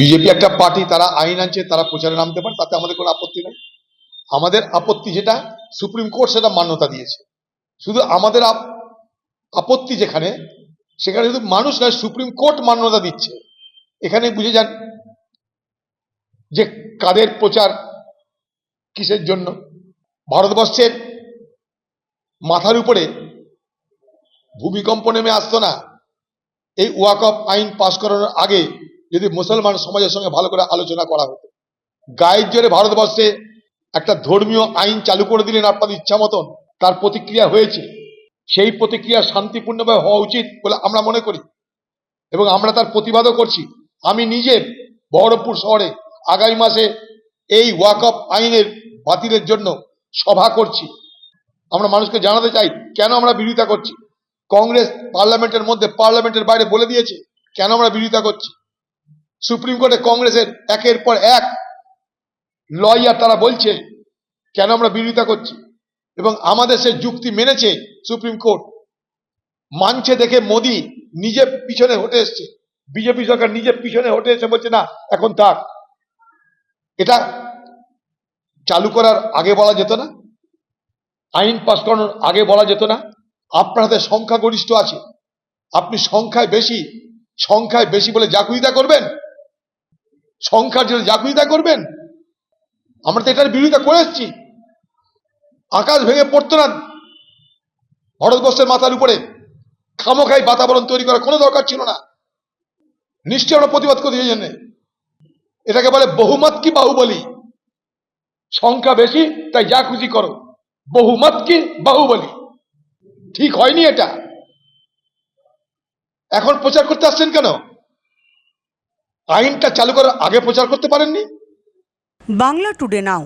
BJP একটা party, তারা আইন আনছে, তারা প্রচারে নামতে পারে, তাতে আমাদের কোনো আপত্তি নেই। আমাদের আপত্তি যেটা, সুপ্রিম কোর্ট সেটা মান্যতা দিয়েছে। শুধু আমাদের আপ- আপত্তি যেখানে, সেখানে শুধু মানুষ নয়, সুপ্রিম কোর্ট মান্যতা দিচ্ছে। এখানে বুঝে যান যে কাদের প্রচার কিসের জন্য। ভারতবর্ষের মাথার উপরে ভূমিকম্প নেমে আসতো না। এই ওয়াকফ আইন পাশ করানোর আগে যদি মুসলমান সমাজের সঙ্গে ভালো করে আলোচনা করা হতো। গায়ের জোরে ভারতবর্ষে একটা ধর্মীয় আইন চালু করে দিলেন আপনাদের ইচ্ছা মতন, তার প্রতিক্রিয়া হয়েছে। সেই প্রতিক্রিয়া শান্তিপূর্ণভাবে হওয়া উচিত বলে আমরা মনে করি। এবং আমরা তার প্রতিবাদও করছি। আমি নিজে বহরমপুর শহরে আগামী মাসে এই ওয়াকফ আইনের বাতিলের জন্য সভা করছি। আমরা মানুষকে জানাতে চাই, কেন আমরা বিরোধিতা করছি? কংগ্রেস পার্লামেন্টের মধ্যে পার্লামেন্টের বাইরে বলে দিয়েছে, কেন আমরা বিরোধিতা করছি? সুপ্রিম কোর্টে কংগ্রেসের একের পর এক লয়ার তারা বলছে, কেন আমরা বিরোধিতা করছি? এবং আমাদের সে যুক্তি মেনেছে সুপ্রিম কোর্ট। মানছে দেখে মোদি নিজে পিছনে হটে এসছে। বিজেপি সরকার নিজে পিছনে হটে এসে বলছে, না, এখন থাক। এটা চালু করার আগে বলা যেত না। আইন পাশ করানোর আগে বলা যেত না। আপনার হাতে সংখ্যাগরিষ্ঠ আছে। আপনি সংখ্যায় বেশি সংখ্যায় বেশি বলে জাকুইদা করবেন সংখ্যার জন্য জাকুইদা করবেন? আমরা তো এটার বিরোধিতা করে এসেছি। আকাশ ভেঙে পড়তো না ভারতবর্ষের মাথার উপরে। খামোখাই বাতাবরণ তৈরি করার কোনো দরকার ছিল না। নিশ্চয়ই আমরা প্রতিবাদ করি এই জন্যে। এটাকে বলে বহুমত কি বাহুবলী। সংখ্যা বেশি, তাই যা খুশি করো। বহুমত কি বাহুবলী। ঠিক হয়নি এটা। এখন প্রচার করতে আসছেন কেন? আইনটা চালু করার আগে প্রচার করতে পারেননি? বাংলা টুডে নাও।